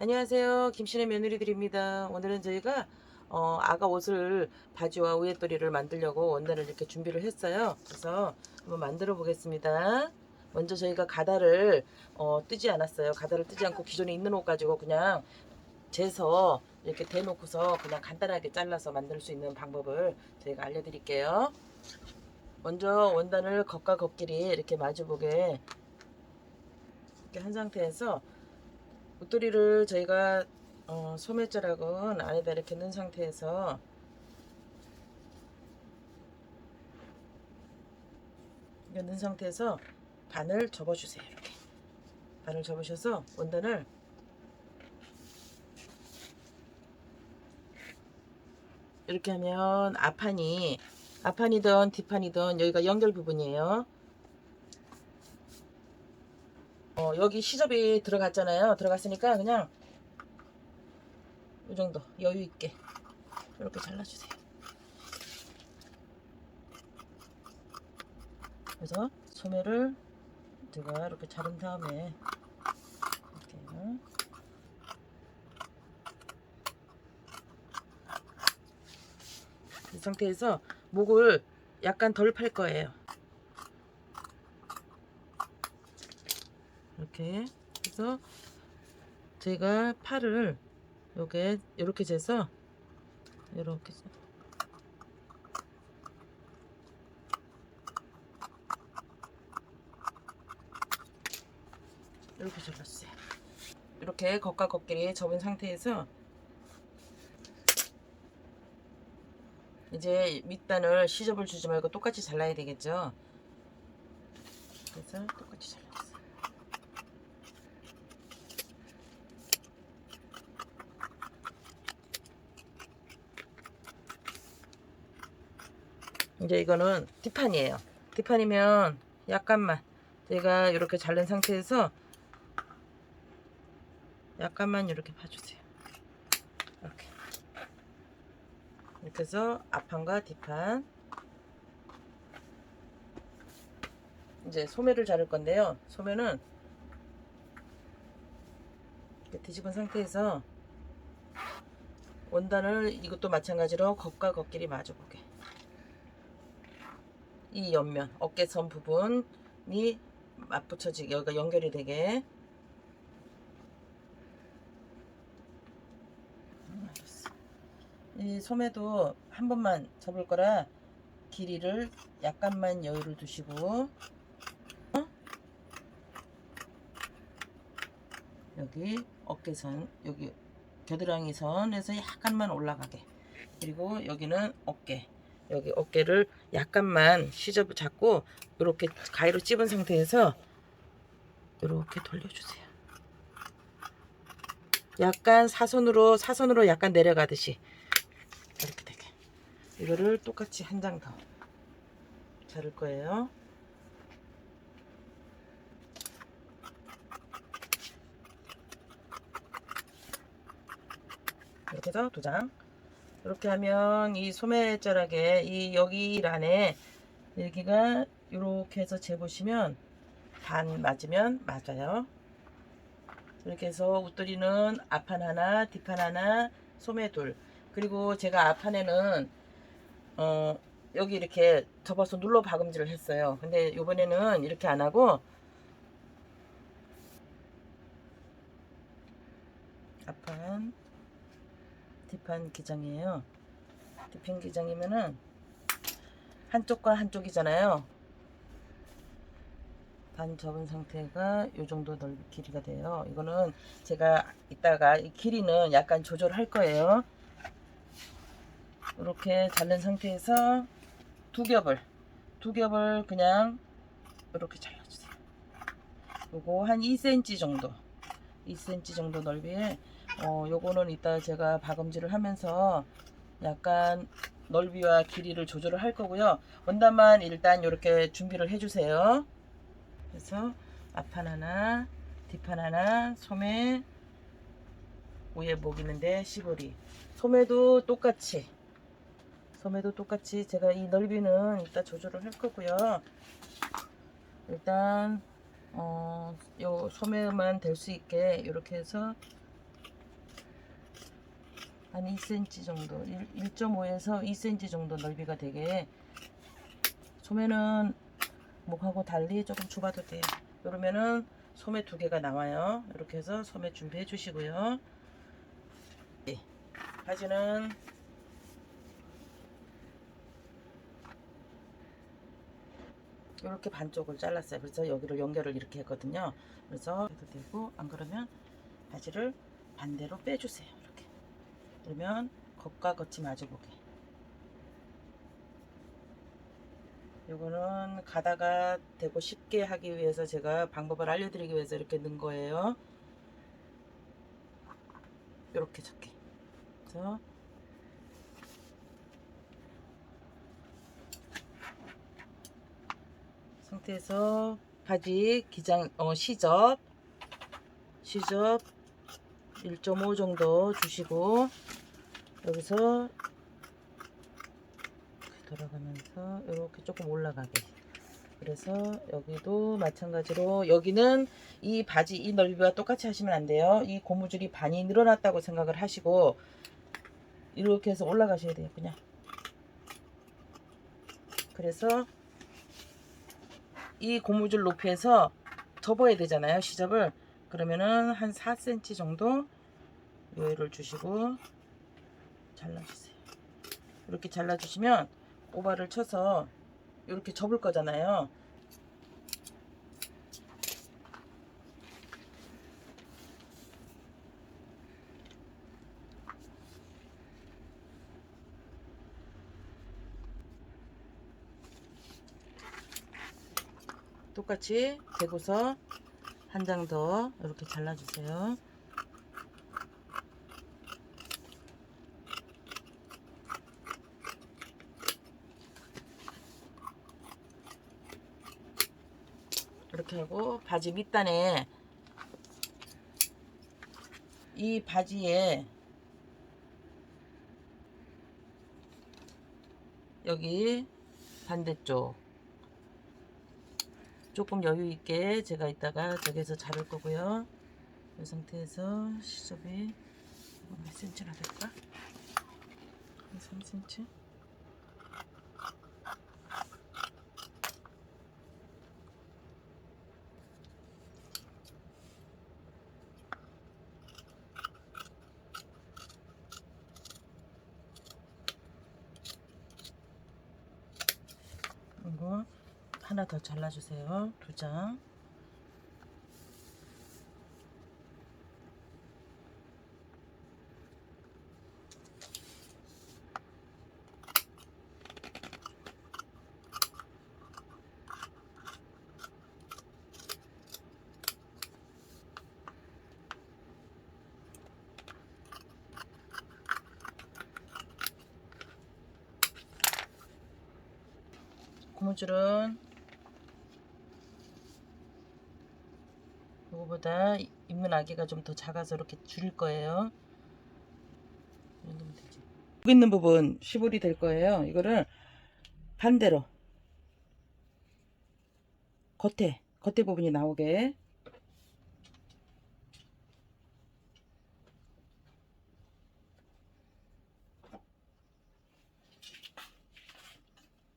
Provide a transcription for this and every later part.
안녕하세요. 김신의 며느리들입니다. 오늘은 저희가 어, 아가 옷을 바지와 우웏도리를 만들려고 원단을 이렇게 준비를 했어요. 그래서 한번 만들어 보겠습니다. 먼저 저희가 가다를 어, 뜨지 않았어요. 가다를 뜨지 않고 기존에 있는 옷 가지고 그냥 재서 이렇게 대놓고서 그냥 간단하게 잘라서 만들 수 있는 방법을 저희가 알려드릴게요. 먼저 원단을 겉과 겉끼리 이렇게 마주보게 이렇게 한 상태에서 웃도리를 저희가 어, 소매자락은 안에다 이렇게 넣은 상태에서 넣은 상태에서 반을 접어주세요 이렇게. 반을 접으셔서 원단을 이렇게 하면 앞판이 앞판이든 뒷판이든 여기가 연결 부분이에요 어, 여기 시접이 들어갔잖아요. 들어갔으니까 그냥 이 정도 여유 있게 이렇게 잘라주세요. 그래서 소매를 제가 이렇게 자른 다음에 이렇게 이 상태에서 목을 약간 덜 팔 거예요. 이렇게 해서 제가 팔을 요게 이렇게 재서 이렇게 해서 이렇게 잘랐어요. 이렇게 겉과 겉끼리 접은 상태에서 이제 밑단을 시접을 주지 말고 똑같이 잘라야 되겠죠. 그래서 똑같이 잘랐 이제 이거는 뒷판이에요. 뒷판이면 약간만 제가 이렇게 자른 상태에서 약간만 이렇게 봐주세요. 이렇게 이렇게 해서 앞판과 뒷판 이제 소매를 자를 건데요. 소매는 뒤집은 상태에서 원단을 이것도 마찬가지로 겉과 겉끼리 마주보게 이 옆면 어깨선 부분이 맞붙여지게 여기가 연결이 되게. 이 소매도 한 번만 접을 거라 길이를 약간만 여유를 두시고 어? 여기 어깨선 여기 겨드랑이 선에서 약간만 올라가게 그리고 여기는 어깨 여기 어깨를 약간만 시접 잡고 이렇게 가위로 찝은 상태에서 이렇게 돌려주세요. 약간 사선으로 사선으로 약간 내려가듯이 이렇게 되게 이거를 똑같이 한 장 더 자를 거예요. 이렇게 해서 두 장. 이렇게 하면 이 소매자락에 이 여기 란에 여기가 이렇게 해서 재보시면 반 맞으면 맞아요. 이렇게 해서 웃돌이는 앞판 하나, 뒷판 하나, 소매 둘. 그리고 제가 앞판에는 어 여기 이렇게 접어서 눌러 박음질을 했어요. 근데 이번에는 이렇게 안 하고 앞판 뒷판 기장이에요. 뒷판 기장이면은 한쪽과 한쪽이잖아요. 반 접은 상태가 이 정도 넓이 길이가 돼요. 이거는 제가 이따가 이 길이는 약간 조절할 거예요. 이렇게 자른 상태에서 두 겹을 두 겹을 그냥 이렇게 잘라주세요. 요거 한 2cm 정도 2cm 정도 넓이에 어, 요거는 이따 제가 박음질을 하면서 약간 넓이와 길이를 조절을 할 거고요. 원단만 일단 이렇게 준비를 해주세요. 그래서 앞판 하나, 뒷판 하나, 소매, 위에 목 있는데 시보리. 소매도 똑같이. 소매도 똑같이 제가 이 넓이는 이따 조절을 할 거고요. 일단 어, 요 소매만 될 수 있게 이렇게 해서 한 2cm 정도 1.5에서 2cm 정도 넓이가 되게 소매는 목하고 달리 조금 좁아도 돼요. 그러면은 소매 두 개가 나와요. 이렇게 해서 소매 준비해 주시고요. 네. 바지는 이렇게 반쪽을 잘랐어요. 그래서 여기를 연결을 이렇게 했거든요. 그래서 해도 되고 안 그러면 바지를 반대로 빼주세요 그러면 겉과 겉이 마주보게. 요거는 가다가 되고 쉽게 하기 위해서 제가 방법을 알려드리기 위해서 이렇게 넣은 거예요. 이렇게 적게. 그래서 상태에서 바지 기장 어, 시접 시접 1.5 정도 주시고 여기서 돌아가면서 이렇게 조금 올라가게. 그래서 여기도 마찬가지로 여기는 이 바지 이 넓이와 똑같이 하시면 안 돼요. 이 고무줄이 반이 늘어났다고 생각을 하시고 이렇게 해서 올라가셔야 돼요 그냥. 그래서 이 고무줄 높이에서 접어야 되잖아요 시접을. 그러면은 한 4cm 정도 요일을 주시고 잘라주세요 이렇게 잘라주시면 오바를 쳐서 이렇게 접을 거잖아요 똑같이 대고서 한 장 더 이렇게 잘라주세요. 이렇게 하고 바지 밑단에 이 바지에 여기 반대쪽 조금 여유 있게 제가 이따가 저기서 자를 거고요. 이 상태에서 시접이 몇 cm나 될까? 한 3cm? 하나 더 잘라주세요. 두 장. 줄은 이거보다 입는 아기가 좀 더 작아서 이렇게 줄일 거예요. 여기 있는 부분 시볼이 될 거예요. 이거를 반대로 겉에 겉에 부분이 나오게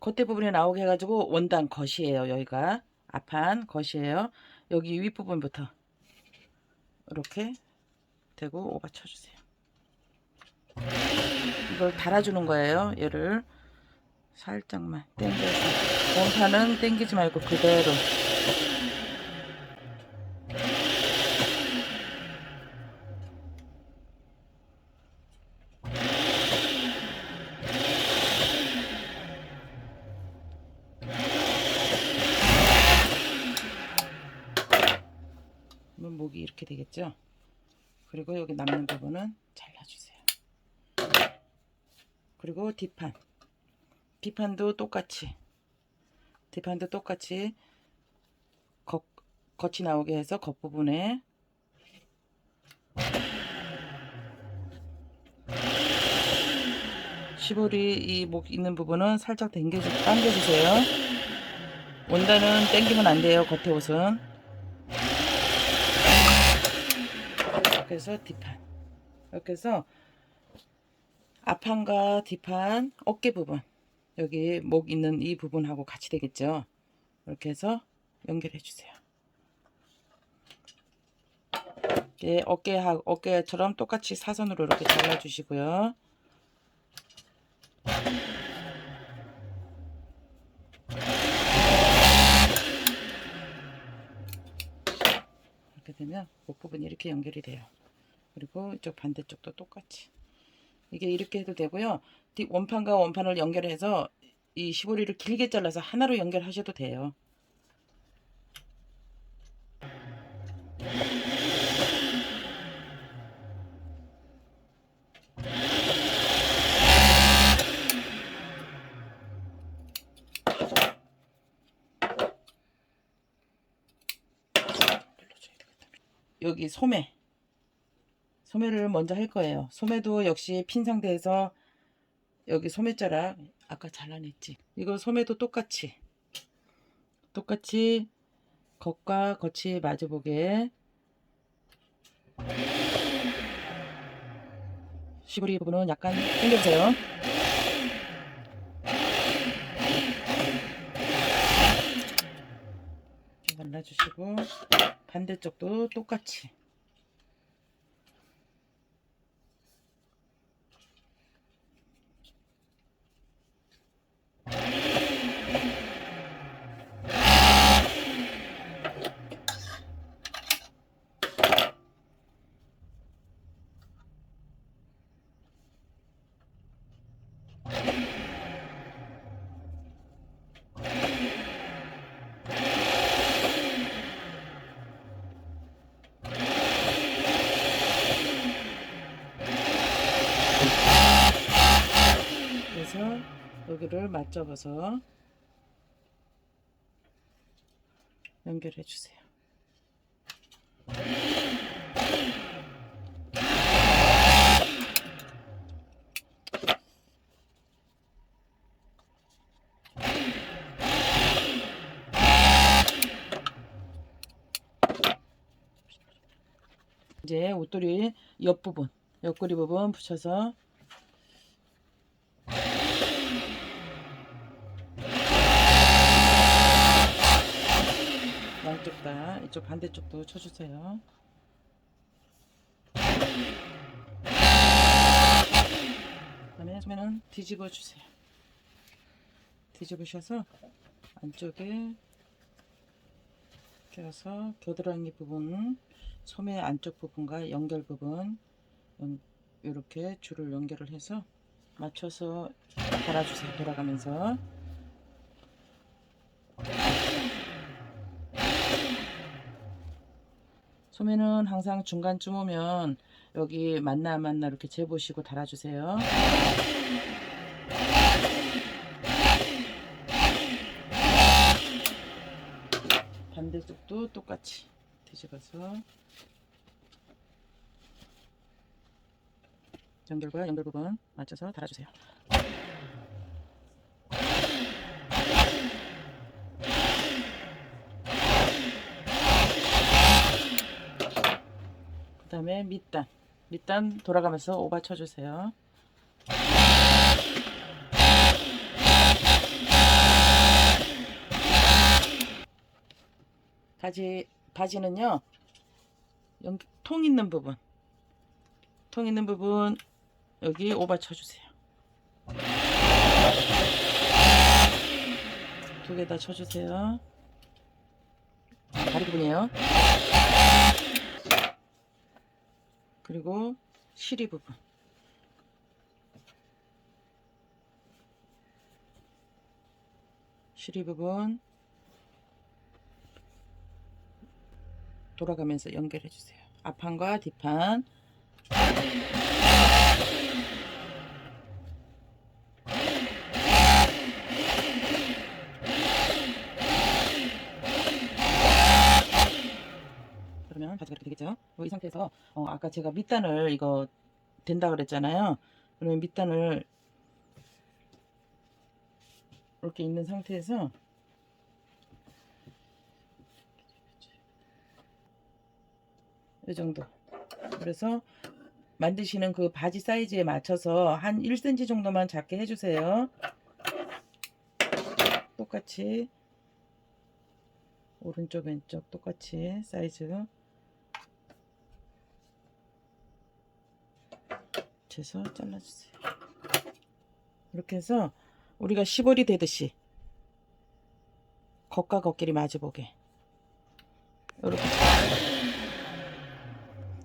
겉에 부분이 나오게 해가지고 원단 겉이에요. 여기가 앞판 겉이에요. 여기 윗부분부터 이렇게 대고 오바 쳐주세요. 이걸 달아주는 거예요. 얘를 살짝만 당겨서 원판은 당기지 말고 그대로 그러면 목이 이렇게 되겠죠? 그리고 여기 남는 부분은 잘라주세요. 그리고 뒷판. 뒷판도 똑같이. 뒷판도 똑같이 겉, 겉이 나오게 해서 겉부분에 시볼이 이목 있는 부분은 살짝 당겨주, 당겨주세요. 원단은 당기면 안 돼요. 겉에 옷은. 해서 뒷판 이렇게 해서 앞판과 뒷판 어깨 부분 여기 목 있는 이 부분하고 같이 되겠죠. 이렇게 해서 연결해 주세요. 이렇게 어깨하 어깨처럼 똑같이 사선으로 이렇게 잘라 주시고요. 이렇게 되면 목 부분이 이렇게 연결이 돼요. 그리고 이쪽 반대쪽도 똑같이 이게 이렇게 해도 되고요. 뒷 원판과 원판을 연결해서 이 시보리를 길게 잘라서 하나로 연결하셔도 돼요. 여기 소매 소매를 먼저 할 거예요. 소매도 역시 핀 상태에서 여기 소매자락 아까 잘라냈지. 이거 소매도 똑같이 똑같이 겉과 겉이 마주보게 시부리 부분은 약간 당겨주세요. 발라주시고 반대쪽도 똑같이 그래서 맞잡아서 연결해 주세요. 이제 옷돌이 옆부분, 옆구리 부분 붙여서 양쪽 다 이쪽 반대쪽도 쳐주세요. 그다음에 소매는 뒤집어 주세요. 뒤집으셔서 안쪽에 껴서 겨드랑이 부분, 소매 안쪽 부분과 연결 부분 이렇게 줄을 연결을 해서 맞춰서 달아주세요. 돌아가면서. 소매는 항상 중간쯤 오면 여기 맞나 안 맞나 이렇게 재보시고 달아주세요. 반대쪽도 똑같이 뒤집어서 연결과 연결 부분 맞춰서 달아주세요. 다음에 밑단 밑단 돌아가면서 오바 쳐주세요. 바지 바지는요 연- 통 있는 부분. 통 있는 부분 여기 오바 쳐주세요. 두 개 다 쳐주세요. 다리 부분이에요 그리고 시리 부분. 시리 부분. 돌아가면서 연결해 주세요. 앞판과 뒷판 그러면 바지가 이렇게 되겠죠. 어, 이 상태에서 어, 아까 제가 밑단을 이거 된다 그랬잖아요. 그러면 밑단을 이렇게 있는 상태에서 이 정도. 그래서 만드시는 그 바지 사이즈에 맞춰서 한 1cm 정도만 작게 해주세요. 똑같이 오른쪽 왼쪽 똑같이 사이즈 재서 잘라주세요. 이렇게 해서 우리가 시벌이 되듯이 겉과 겉끼리 마주보게 이렇게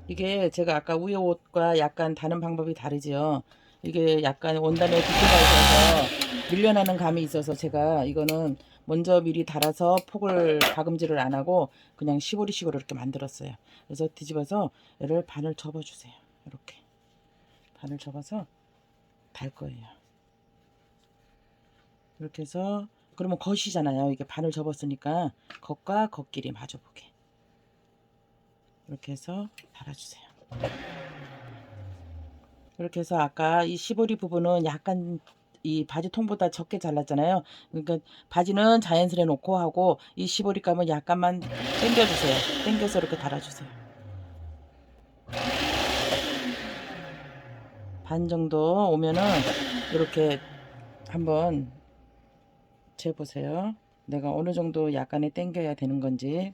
이게 제가 아까 위에 옷과 약간 다른 방법이 다르죠. 이게 약간 원단에 두께가 있어서 밀려나는 감이 있어서 제가 이거는 먼저 미리 달아서 폭을 박음질을 안 하고 그냥 시보리식으로 이렇게 만들었어요. 그래서 뒤집어서 얘를 반을 접어주세요. 이렇게 반을 접어서 달 거예요. 이렇게 해서 그러면 겉이잖아요. 이게 반을 접었으니까 겉과 겉끼리 마주보게 이렇게 해서 달아주세요. 이렇게 해서 아까 이 시보리 부분은 약간 이 바지 통보다 적게 잘랐잖아요. 그러니까 바지는 자연스레 놓고 하고 이 시보리 감은 약간만 당겨주세요. 당겨서 이렇게 달아주세요. 반 정도 오면은 이렇게 한번 재보세요. 내가 어느 정도 약간의 당겨야 되는 건지.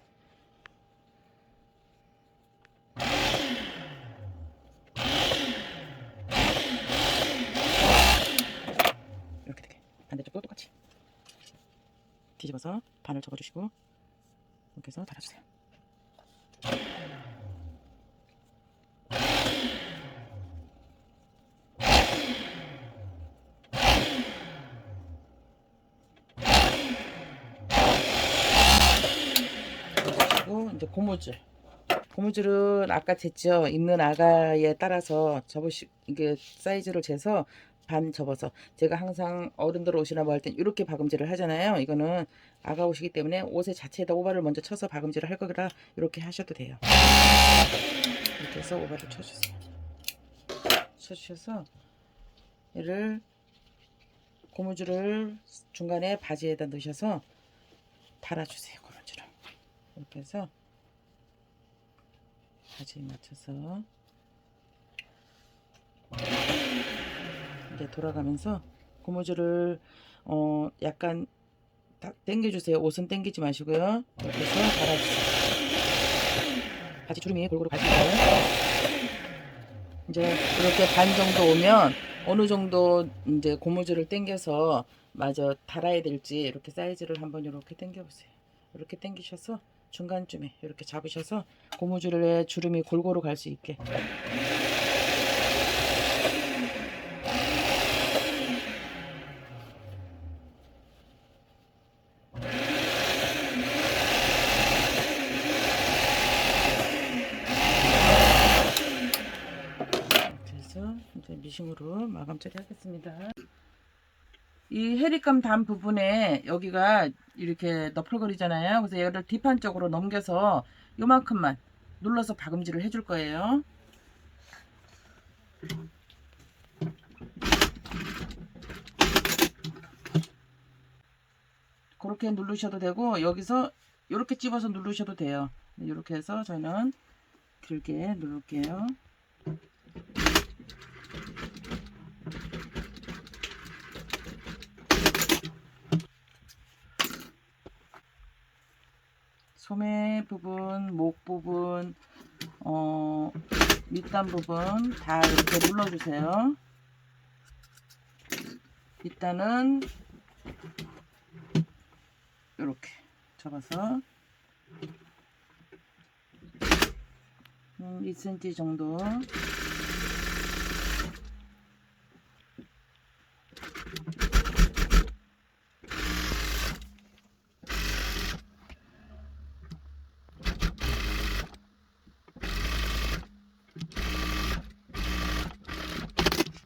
이렇게 되게 반대쪽도 똑같이 뒤집어서 반을 접어주시고 이렇게 해서 달아주세요. 그리고 이제 고무줄. 고무줄은 아까 쟀죠. 입는 아가에 따라서 접으시 이게 사이즈를 재서 반 접어서 제가 항상 어른들 옷이나 뭐 할 땐 이렇게 박음질을 하잖아요. 이거는 아가 옷이기 때문에 옷의 자체에다 오바를 먼저 쳐서 박음질을 할 거라 이렇게 하셔도 돼요. 이렇게 해서 오바를 쳐주세요. 쳐주셔서 얘를 고무줄을 중간에 바지에다 넣으셔서 달아주세요. 이렇게 해서 바지에 맞춰서 이제 돌아가면서 고무줄을 어 약간 딱 당겨주세요. 옷은 당기지 마시고요. 이렇게 해서 달아주세요. 바지 주름이 골고루 있어요. 이제 이렇게 반 정도 오면 어느 정도 이제 고무줄을 당겨서 마저 달아야 될지 이렇게 사이즈를 한번 이렇게 당겨 보세요. 이렇게 당기셔서 중간쯤에 이렇게 잡으셔서 고무줄에 주름이 골고루 갈 수 있게 그래서 이제 미싱으로 마감 처리하겠습니다. 이 해리감 단 부분에 여기가 이렇게 너풀거리잖아요. 그래서 얘를 뒷판 쪽으로 넘겨서 요만큼만 눌러서 박음질을 해줄 거예요. 그렇게 누르셔도 되고 여기서 이렇게 찝어서 누르셔도 돼요. 이렇게 해서 저는 길게 누를게요. 소매 부분, 목 부분, 어, 밑단 부분 다 이렇게 눌러주세요. 밑단은 이렇게 접어서 음, 2cm 정도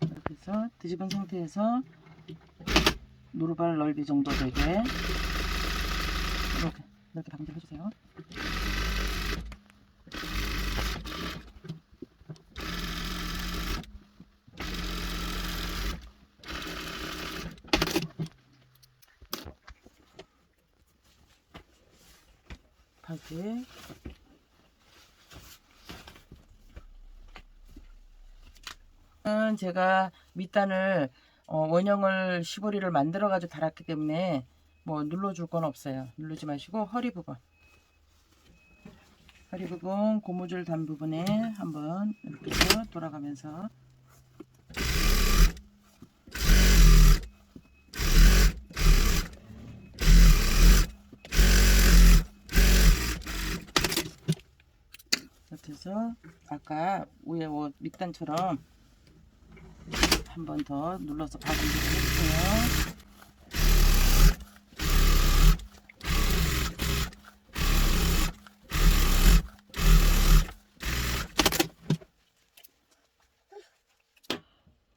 이렇게 해서 뒤집은 상태에서 노루발 넓이 정도 되게 이렇게 이렇게 박음질 해주세요. 바지 은 제가 밑단을 어, 원형을 시보리를 만들어 가지고 달았기 때문에 뭐 눌러줄 건 없어요. 누르지 마시고 허리 부분 허리 부분 고무줄 단 부분에 한번 이렇게 돌아가면서 이렇게 해서 아까 위에 뭐 밑단처럼 한 번 더 눌러서 박음질 해주세요.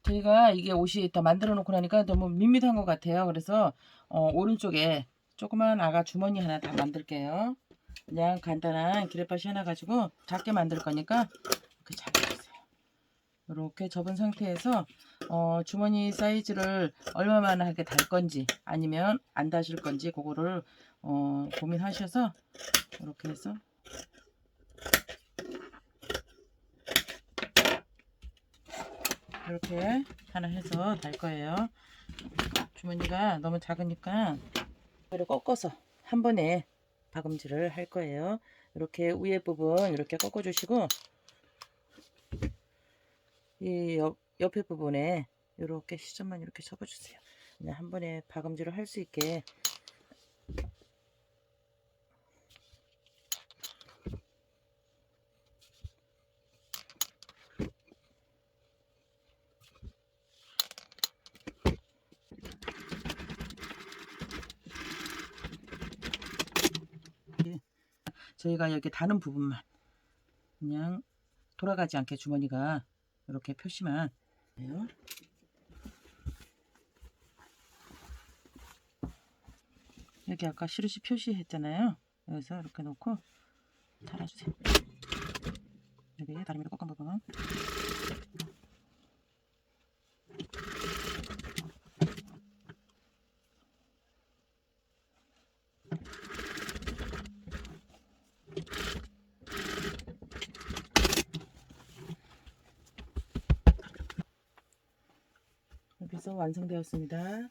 저희가 이게 옷이 다 만들어 놓고 나니까 너무 밋밋한 것 같아요. 그래서 어, 오른쪽에 조그만 아가 주머니 하나 다 만들게요. 그냥 간단한 기레바시 하나 가지고 작게 만들 거니까 이렇게 잘라주세요. 이렇게 접은 상태에서 어, 주머니 사이즈를 얼마만 하게 달 건지 아니면 안 다실 건지 그거를 어, 고민하셔서 이렇게 해서 이렇게 하나 해서 달 거예요. 주머니가 너무 작으니까 이를 꺾어서 한 번에 박음질을 할 거예요. 이렇게 위에 부분 이렇게 꺾어 주시고 이 옆, 옆에 부분에 이렇게 시점만 이렇게 접어 주세요. 그냥 한 번에 박음질을 할 수 있게 저희가 이렇게 다는 부분만 그냥 돌아가지 않게 주머니가 이렇게 표시만 해 요. 여기 아까 시루시 표시했잖아요. 여기서 이렇게 놓고 달아주세요. 여기 다리미를 꺾은 부 완성되었습니다.